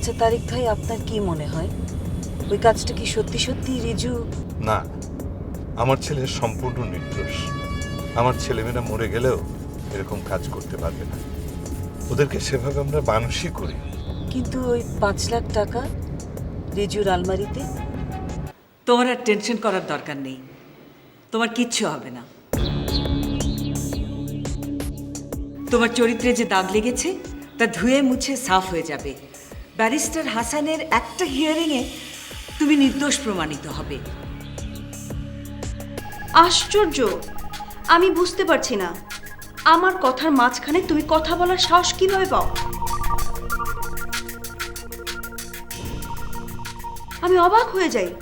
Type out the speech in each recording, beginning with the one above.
আচ্ছা তারিক ভাই আপনার কি মনে হয়? ওই কাজটা কি সত্যি সত্যি রিজু? না আমার ছেলে সম্পূর্ণ নির্দোষ। আমার ছেলেমেয়েরা মরে গেলেও এরকম কাজ করতে পারবে না। ওদেরকে সেভাবে আমরা মানুষই করি। কিন্তু ওই পাঁচ লাখ টাকা রিজুর আলমারিতে? তোমার আর টেনশন করার দরকার নেই। তোমার কিচ্ছু হবে না। তোমার চরিত্রে যে দাগ লেগেছে তা ধুয়ে মুছে সাফ হয়ে যাবে। ব্যারিস্টার হাসানের একটা হিয়ারিংয়ে তুমি নির্দোষ প্রমাণিত হবে। আশ্চর্য! আমি বুঝতে পারছি না। আমার কথার মাঝখানে তুমি কথা বলার সাহস কীভাবে পাও? আমি অবাক হয়ে যাই।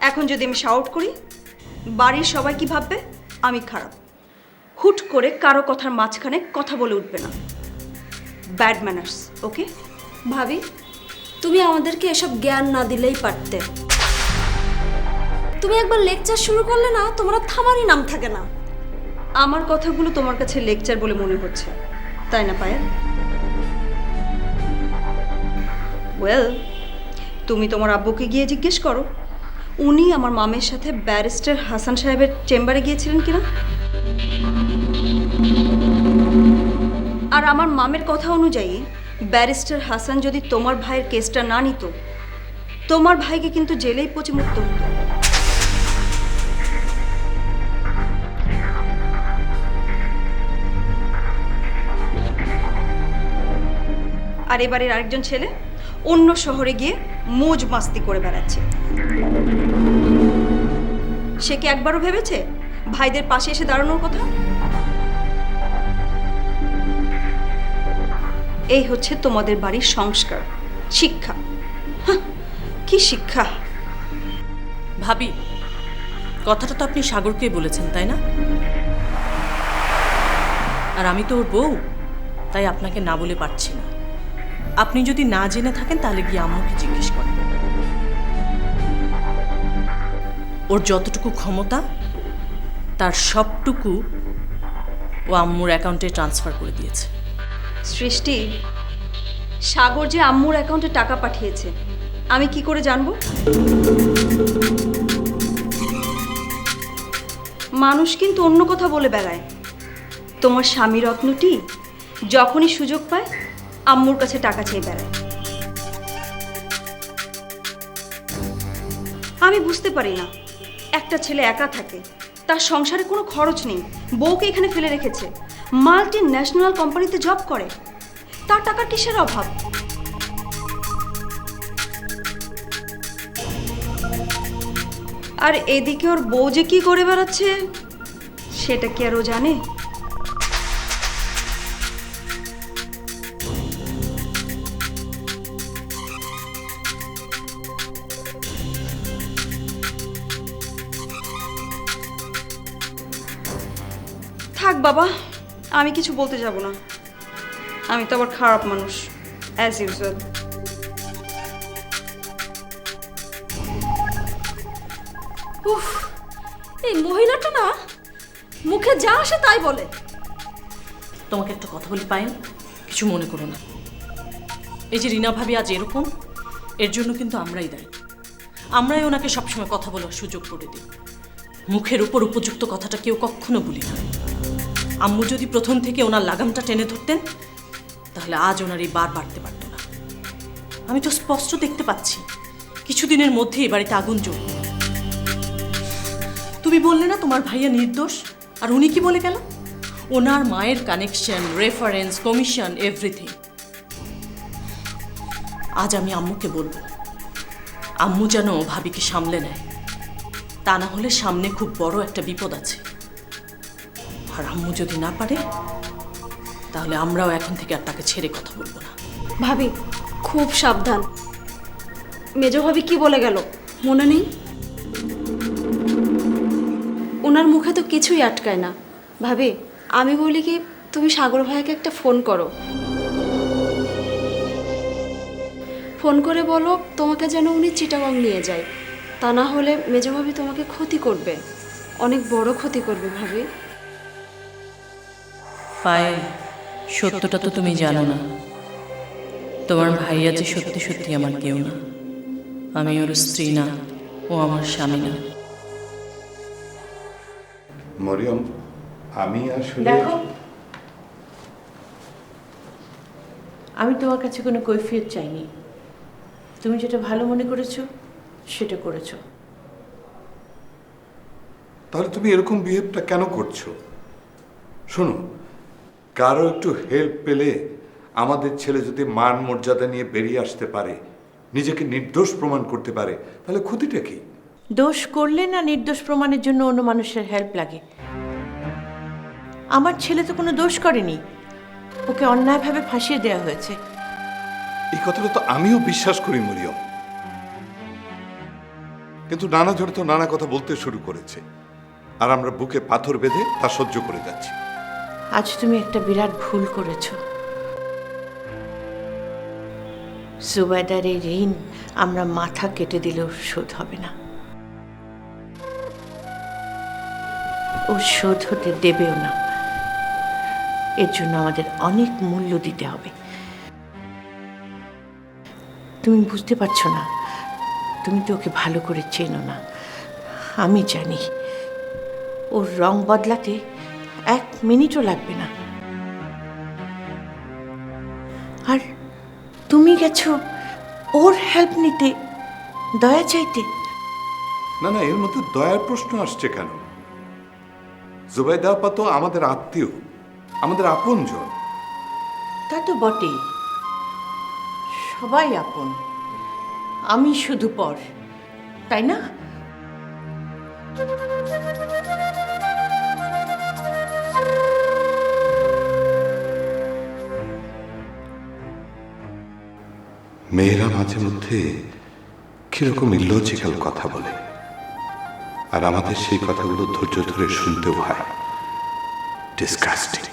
এখন যদি আমি শাউট করি, বাড়ির সবাই কি ভাববে? আমি খারাপ। হুট করে কারও কথার মাঝখানে কথা বলে উঠবে না। ব্যাড ম্যানার্স ওকে ভাবি, তুমি আমাদেরকে এসব জ্ঞান না দিলেই পারতে। তুমি একবার লেকচার শুরু করলে না, তোমার থামারই নাম থাকে না। আমার কথাগুলো তোমার কাছে লেকচার বলে মনে হচ্ছে, তাই না পায়েল? ওয়েল তুমি তোমার আব্বুকে গিয়ে জিজ্ঞেস করো। উনি আমার মামের সাথে ব্যারিস্টার হাসান সাহেবের চেম্বারে গিয়েছিলেন কিনা? আর আমার মামের কথা অনুযায়ী ব্যারিস্টার হাসান যদি তোমার ভাইয়ের কেসটা না নিত, তোমার ভাইকে কিন্তু জেলেই পচে মুক্ত হতো। আর এবারের আরেকজন ছেলে অন্য শহরে গিয়ে মোজ মাস্তি করে বেড়াচ্ছে। সে কি একবারও ভেবেছে ভাইদের পাশে এসে দাঁড়ানোর কথা? এই হচ্ছে তোমাদের বাড়ির সংস্কার, শিক্ষা। কি শিক্ষা? ভাবি, কথাটা তো আপনি সাগরকেই বলেছেন, তাই না? আর আমি তো ওর বউ, তাই আপনাকে না বলে পারছি না। আপনি যদি না জেনে থাকেন, তাহলে গিয়ে আম্মুকে জিজ্ঞেস করেন। ওর যতটুকু ক্ষমতা, তার সবটুকু ও আম্মুর অ্যাকাউন্টে ট্রান্সফার করে দিয়েছে। সৃষ্টি, সাগর যে আম্মুর অ্যাকাউন্টে টাকা পাঠিয়েছে, আমি কি করে জানব? মানুষ কিন্তু অন্য কথা বলে বেড়ায়। তোমার স্বামী রত্নটি যখনই সুযোগ পায়, আম্মুর কাছে টাকা চেয়ে বেড়ায়। আমি বুঝতে পারি না, একটা ছেলে একা থাকে, তার সংসারে কোনো খরচ নেই, বউকে এখানে ফেলে রেখেছে। মাল্টি ন্যাশনাল কোম্পানিতে জব করে। তার টাকার কিসের অভাব? আর এদিকে ওর বউ যে কি করে বেড়াচ্ছে, সেটা কি আর ও জানে? থাক বাবা আমি কিছু বলতে যাব না। আমি তো আবার খারাপ মানুষ অ্যাজ ইউজুয়াল উফ এই মহিলাটা না মুখে যা আসে তাই বলে। তোমাকে একটা কথা বলি পায়েন কিছু মনে করো না। এই যে রিনা ভাবি আজ এরকম এর জন্য কিন্তু আমরাই দায়ী। আমরাই ওনাকে সবসময় কথা বলার সুযোগ করে দিই। মুখের উপর উপযুক্ত কথাটা কেউ কখনো বলি না। আম্মু যদি প্রথম থেকে ওনার লাগামটা টেনে ধরতেন, তাহলে আজ ওনার এই বার বাড়তে পারতো না। আমি তো স্পষ্ট দেখতে পাচ্ছি, কিছুদিনের মধ্যে এ বাড়িতে আগুন জ্বলবে। তুমি বললে না তোমার ভাইয়া নির্দোষ? আর উনি কি বলে গেল? ওনার মায়ের কানেকশন রেফারেন্স কমিশন এভরিথিং আজ আমি আম্মুকে বলব, আম্মু যেন ভাবিকে সামলে নেয়। তা না হলে সামনে খুব বড় একটা বিপদ আছে। আর আম্মু যদি না পারে, তাহলে আমরাও এখন থেকে আর তাকে ছেড়ে কথা বলব না। ভাবি, খুব সাবধান। মেজ ভাবি কি বলে গেল? মনে নেই? ওনার মুখে তো কিছুই আটকায় না। ভাবি, আমি বলি কি, তুমি সাগর ভাইয়াকে একটা ফোন করো। ফোন করে বলো, তোমাকে যেন উনি চিটাগং নিয়ে যায়। তা না হলে মেজ ভাবি তোমাকে ক্ষতি করবে। অনেক বড় ক্ষতি করবে ভাবি। পায়ে সত্যটা তো তুমি জানো না। তোমার ভাইয়া যে সত্যি সত্যি আমার কেউ না। আমি ওর স্ত্রী না ও আমার স্বামী না। মরিয়ম আমি আসলে দেখো আমি তোমার কাছে কোনো কৈফিয়ত চাইনি। তুমি যেটা ভালো মনে করেছ সেটা করেছ। তাহলে তুমি এরকম বিহেভটা কেন করছ? শোনো কারও একটু হেল্প পেলে আমাদের ছেলে যদি মান মর্যাদা নিয়ে বেরিয়ে আসতে পারে নিজেকে নির্দোষ প্রমাণ করতে পারে তাহলে ক্ষতিটা কি? দোষ করলে না নির্দোষ প্রমাণের জন্য অন্য মানুষের হেল্প লাগে? আমার ছেলে তো কোনো দোষ করেনি। ওকে অন্যায়ভাবে ফাঁসিয়ে দেওয়া হয়েছে। এই কথাটা তো আমিও বিশ্বাস করি মরিয়ম। কিন্তু নানা জোরে তো নানা কথা বলতে শুরু করেছে। আর আমরা বুকে পাথর বেঁধে তা সহ্য করে যাচ্ছি। আজ তুমি একটা বিরাট ভুল করেছ। জুবাইদার এই ঋণ আমরা মাথা কেটে দিলেও শোধ হবে না। ও শোধ হতে দেবেও না। এর জন্য আমাদের অনেক মূল্য দিতে হবে। তুমি বুঝতে পারছ না, তুমি তো ওকে ভালো করে চেনো না। আমি জানি, ওর রং বদলাতে এক মিনিটও লাগবে না। আর তুমি গেছো ওর হেল্প নিতে দয়া চাইতে? না না এর মধ্যে দয়ার প্রশ্ন আসছে কেন? জুবাইদা আপা তো আমাদের আত্মীয় আমাদের আপন আপনজন। তা তো বটেই। সবাই আপন। আমি শুধু পর তাই না? মেয়েরা মাঝে মধ্যে কীরকম ইলজিক্যাল কথা বলে। আর আমাদের সেই কথাগুলো ধৈর্য ধরে শুনতেও হয়। ডিসকাস্টিং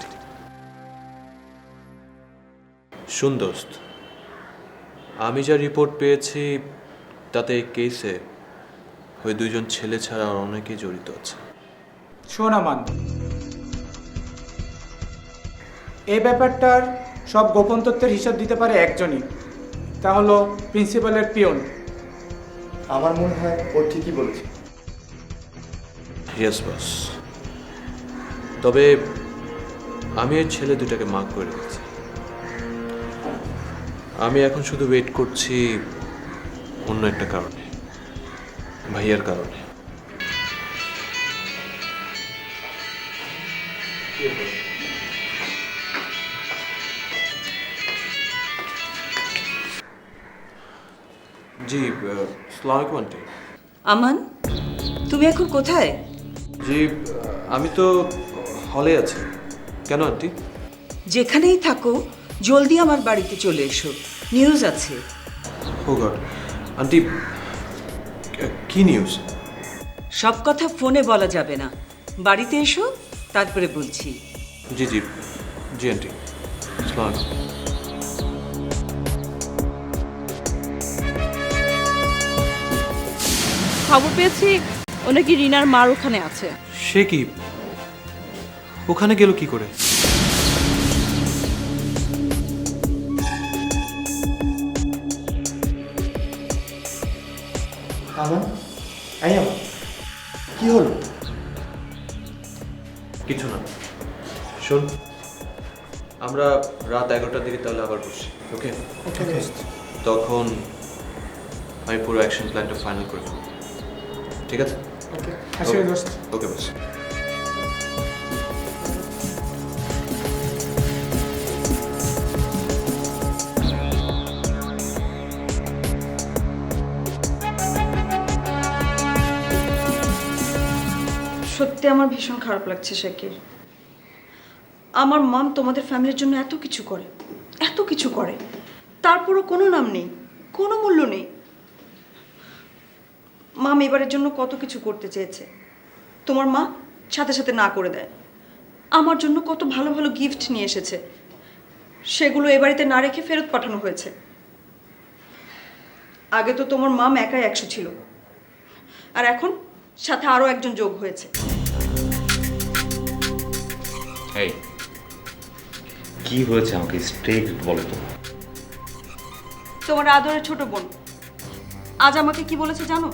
শুন দোস্ত আমি যা রিপোর্ট পেয়েছি তাতে এই কেসে ওই দুজন ছেলে ছাড়া আর অনেকেই জড়িত আছে। শোন আমান এই ব্যাপারটার সব গোপন তথ্যের হিসাব দিতে পারে একজনই। তা হলো প্রিন্সিপালের পিয়ন আমার মনে হয় ও ঠিকই বলেছে। ইয়েস বস তবে আমি এই ছেলে দুটাকে মার্ক করে রেখেছি। আমি এখন শুধু ওয়েট করছি অন্য একটা কারণে ভাইয়ার কারণে। জি সালাম আলাইকুম আন্টি। আমান তুমি এখন কোথায়? জি আমি তো হলে আছি। কেন আন্টি? যেখানেই থাকো জলদি আমার বাড়িতে চলে এসো। নিউজ আছে। ও গড আন্টি কি নিউজ সব কথা ফোনে বলা যাবে না। বাড়িতে এসো তারপরে বলছি। জি জি। জি আন্টি। সালাম খবর পেয়েছি ও নাকি রিনার মার ওখানে আছে। সে কি? ওখানে গেল কি করে? আমান কি হলো? কিছু না। শোন আমরা রাত এগারোটার দিকে তাহলে আবার বসছি ওকে? তখন আমি পুরো অ্যাকশন প্ল্যানটা ফাইনাল করে ফেলব ঠিক আছে? আসলে আচ্ছা, দোস্ত ওকে বাস সত্যি আমার ভীষণ খারাপ লাগছে শাকির। আমার মম তোমাদের ফ্যামিলির জন্য এত কিছু করে এত কিছু করে। তারপরও কোনো নাম নেই কোনো মূল্য নেই। মাম এবারের জন্য কত কিছু করতে চেয়েছে। তোমার মা সাথে সাথে না করে দেয়। আমার জন্য কত ভালো ভালো গিফট নিয়ে এসেছে। সেগুলো এ বাড়িতে না রেখে ফেরত পাঠানো হয়েছে। আগে তো তোমার মাম একাই একশো ছিল। আর এখন সাথে আরও একজন যোগ হয়েছে। এই কি হয়েছে আমাকে স্ট্রেট বলো তো? তোমার আদরের ছোট বোন আজ আমাকে কি বলেছে জানো?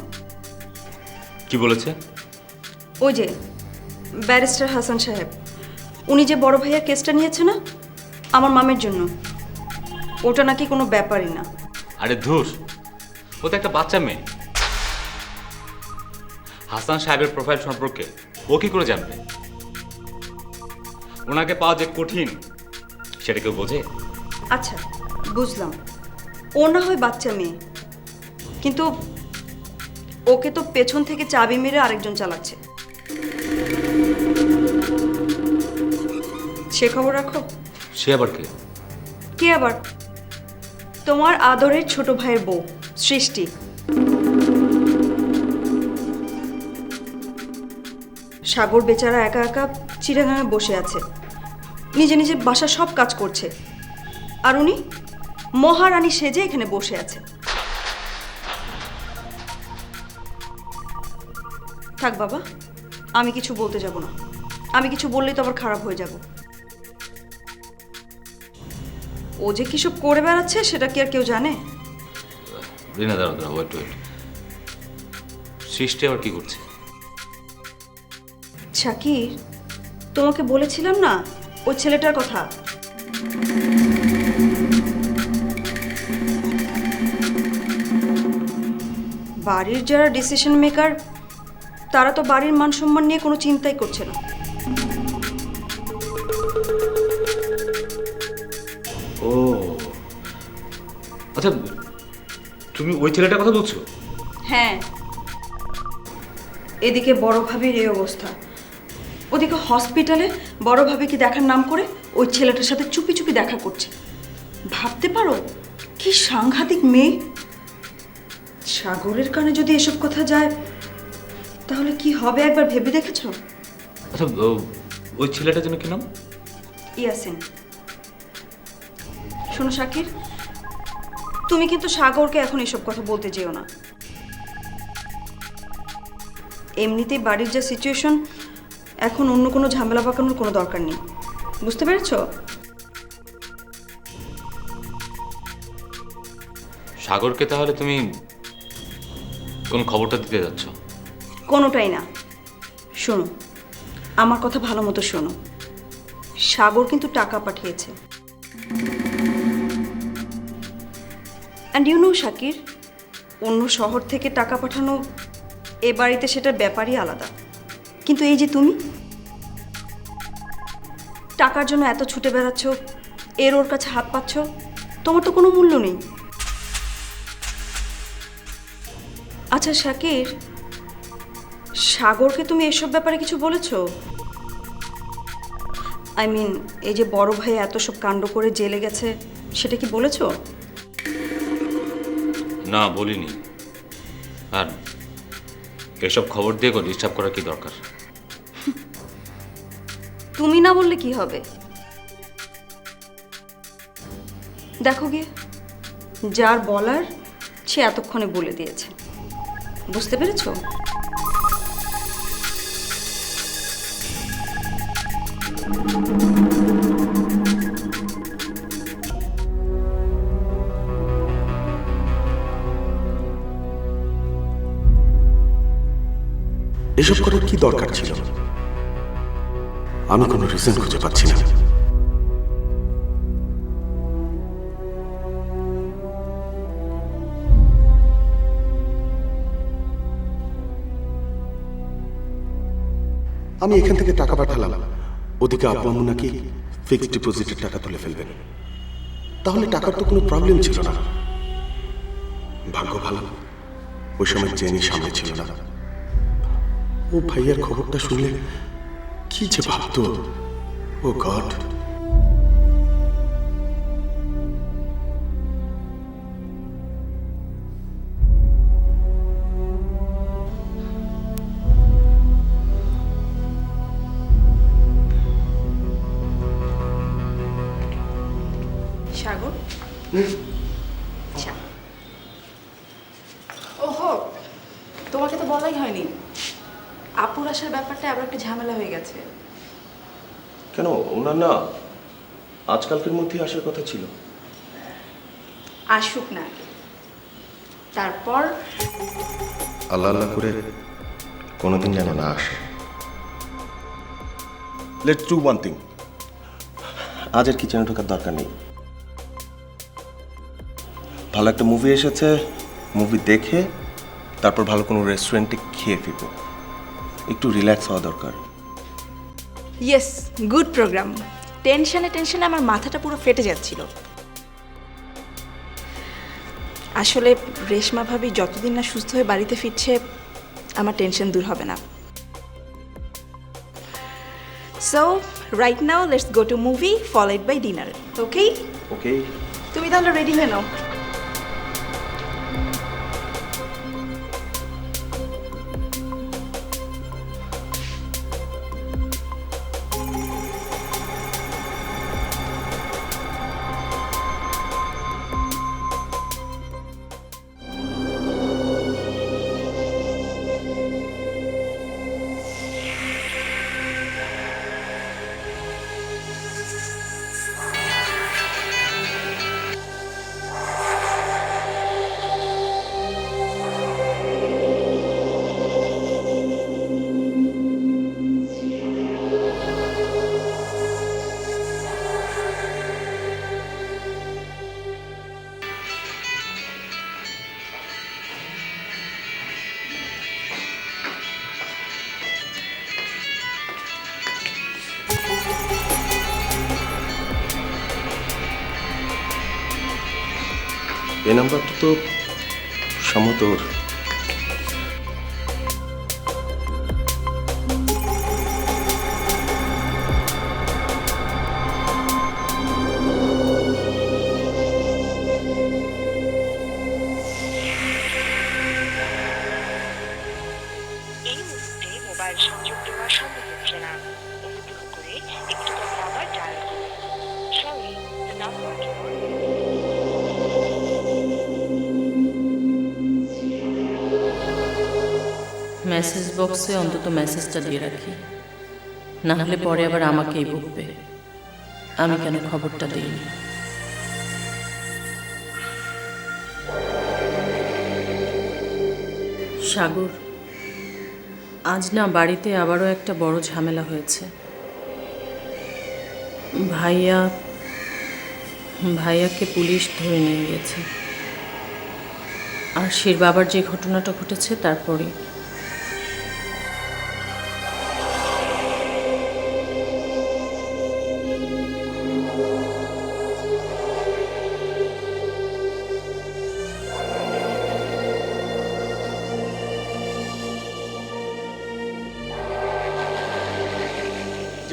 কি বলেছে? ওই যে ব্যারিস্টার হাসান সাহেব উনি যে বড় ভাইয়ার কেসটা নিয়েছে না আমার মামের জন্য ওটা নাকি কোনো ব্যাপারই না। আরে ধুর ও তো একটা বাচ্চা মেয়ে। হাসান সাহেবের প্রোফাইল সম্পর্কে ও কি করে জানবে? ওনাকে পাওয়া যে কঠিন সেটা কেউ বোঝে? আচ্ছা বুঝলাম। ও না হয় বাচ্চা মেয়ে কিন্তু ওকে তো পেছন থেকে চাবি মেরে আরেকজন চালাচ্ছে। সে খবর রাখো? সে আবার কে? কে আবার? তোমার আদরের ছোট ভাইয়ের বউ সৃষ্টি। সাগর বেচারা একা একা চিড়াগাঙে বসে আছে। নিজে নিজের বাসা সব কাজ করছে। আর উনি মহারানী সেজে এখানে বসে আছে। থাক বাবা আমি কিছু বলতে যাব না। আমি কিছু বললেই তো আবার খারাপ হয়ে যাব। ও যে কি সব করে বেড়াচ্ছে সেটা কি আর কেউ জানে? রিনা দাঁড়া দাঁড়া ওয়েট ওয়েট সৃষ্টি আবার কি করছে? শাকির তোমাকে বলেছিলাম না? ওই ছেলেটার কথা। বাড়ির যারা ডিসিশন মেকার তারা তো বাড়ির মান সম্মান নিয়ে কোনো চিন্তাই করছে না। ও। আচ্ছা তুমি ওই ছেলেটার কথা বলছো? হ্যাঁ। এদিকে বড় ভাবির এই অবস্থা। ওদিকে হসপিটালে বড় ভাবিকে দেখার নাম করে ওই ছেলেটার সাথে চুপি চুপি দেখা করছে। ভাবতে পারো কি সাংঘাতিক মেয়ে। সাগরের কানে যদি এসব কথা যায় তাহলে কি হবে একবার ভেবে দেখেছ? আচ্ছা ওই ছেলেটার জন্য কি নাম? ইয়াসিন। শোনো শাকির তুমি কিন্তু সাগরকে এখন এসব কথা বলতে যেও না। এমনিতেই বাড়ির যা সিচুয়েশন এখন অন্য কোনো ঝামেলা পাকানোর কোনো দরকার নেই। বুঝতে পেরেছ? সাগরকে তাহলে তুমি কোন খবরটা দিতে যাচ্ছ? কোনোটাই না। শোনো, আমার কথা ভালো মতো শোনো। সাগর কিন্তু টাকা পাঠিয়েছে। অ্যান্ড ইউ নো শাকির অন্য শহর থেকে টাকা পাঠানো এ বাড়িতে সেটার ব্যাপারই আলাদা। কিন্তু এই যে তুমি, টাকার জন্য এত ছুটে বেড়াচ্ছ, এর ওর কাছে হাত পাচ্ছ, তোমার তো কোনো মূল্য নেই। আচ্ছা শাকির সাগরকে তুমি এসব ব্যাপারে কিছু বলেছ? আই মিন এই যে বড় ভাই এত সব কাণ্ড করে জেলে গেছে সেটা কি বলেছ? না বলিনি। আর এসব খবর দিয়ে ডিস্টার্ব করার কি দরকার? তুমি না বললে কি হবে? দেখো গিয়ে যার বলার সে এতক্ষণে বলে দিয়েছে। বুঝতে পেরেছ? এসব করার কি দরকার ছিল? আমি কোনো রিজন খুঁজে পাচ্ছি না। আমি এখান থেকে টাকা পাঠালাম। ওদিকে আপু আম্মু নাকি ফিক্সড ডিপোজিটের টাকা তুলে ফেলবেন। তাহলে টাকার তো কোনো প্রবলেম ছিল না। ভাগ্য ভালো, ওই সময় জেনি সামনে ছিল না। ও ভাইয়ার খবরটা শুনলে কি যে ভাবতো? ও গড। সাগর ওহো তোমাকে তো বলাই হয়নি আপুর আসার ব্যাপারটা আবার একটা ঝামেলা হয়ে গেছে। কেন? ওনার না আজকালকের মধ্যে আসার কথা ছিল। আসুক না তারপর আল্লাহ আল্লাহ করে কোনোদিন যেন না আসে। লেটস ডু ওয়ান থিং আজ আর কিচেনে ঢোকার দরকার নেই। ভালো একটা মুভি এসেছে মুভি দেখে তারপর ভালো কোনো রেস্টুরেন্টে খেয়ে ফিরবো। একটু রিল্যাক্স হওয়া দরকার। ইয়েস গুড প্রোগ্রাম টেনশনে টেনশনে আমার মাথাটা পুরো ফেটে যাচ্ছিল। আসলে রেশমা ভাবি যতদিন না সুস্থ হয়ে বাড়িতে ফিরছে আমার টেনশন দূর হবে না। So right now let's go to movie followed by dinner okay okay তুমি তাহলে রেডি হয়ে নাও। এই নাম্বারটা তো সমতর। মোবাইল সংযোগ দেওয়া সম্ভব হচ্ছে না। অনুগ্রহ করে একটু আবার ডায়াল করুন। সরি নাম্বার মেসেজ বক্সে অন্তত মেসেজটা দিয়ে রাখি। না হলে পরে আবার আমাকেই বকবে আমি কেন খবরটা দিইনি? সাগর, আজ না বাড়িতে আবারও একটা বড় ঝামেলা হয়েছে। ভাইয়া, ভাইয়াকে পুলিশ ধরে নিয়ে গেছে আর শির বাবার যে ঘটনাটা ঘটেছে তারপরে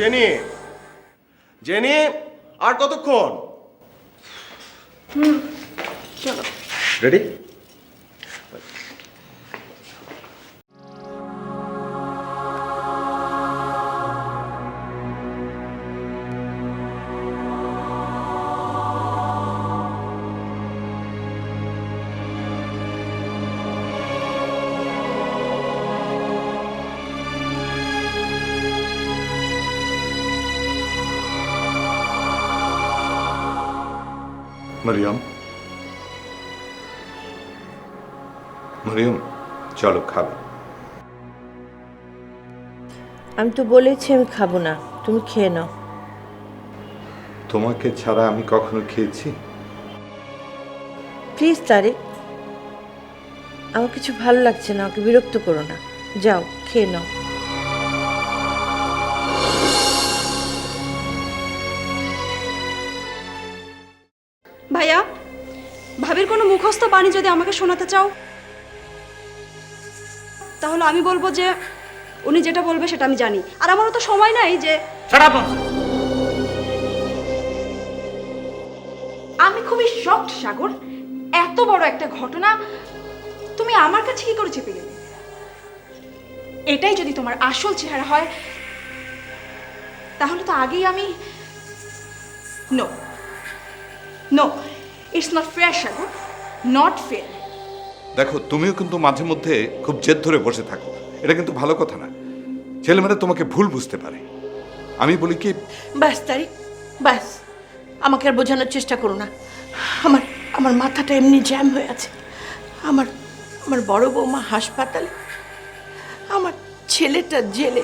জেনি জেনি আর কতক্ষণ? চলো। রেডি মরিয়ম। মরিয়ম চলো খাবে। আমি তো বলেছি আমি খাব না তুমি খেয়ে নাও। তোমাকে ছাড়া আমি কখনো খেয়েছি? প্লিজ তারে আমার কিছু ভালো লাগছে না ওকে বিরক্ত করো না। যাও খেয়ে নাও। মুখস্থ বাণী যদি আমাকে শোনাতে চাও তাহলে আমি বলব যে উনি যেটা বলবে সেটা আমি জানি। আর আমারও তো সময় নাই যে আমি খুবই শকড সাগর। এত বড় একটা ঘটনা। তুমি আমার কাছে কি করে চেপে গেলে? এটাই যদি তোমার আসল চেহারা হয় তাহলে তো আগেই আমি no no it's not fair Sagar. Not fair দেখো তুমিও কিন্তু মাঝে মধ্যে খুব জেদ ধরে বসে থাকো। এটা কিন্তু ভালো কথা না। ছেলেমেয়েরা তোমাকে ভুল বুঝতে পারে। আমি বলি কি ব্যাস তারিক ব্যাস আমাকে আর বোঝানোর চেষ্টা করো না। আমার আমার মাথাটা এমনি জ্যাম হয়ে আছে। আমার আমার বড় বৌমা হাসপাতালে আমার ছেলেটা জেলে।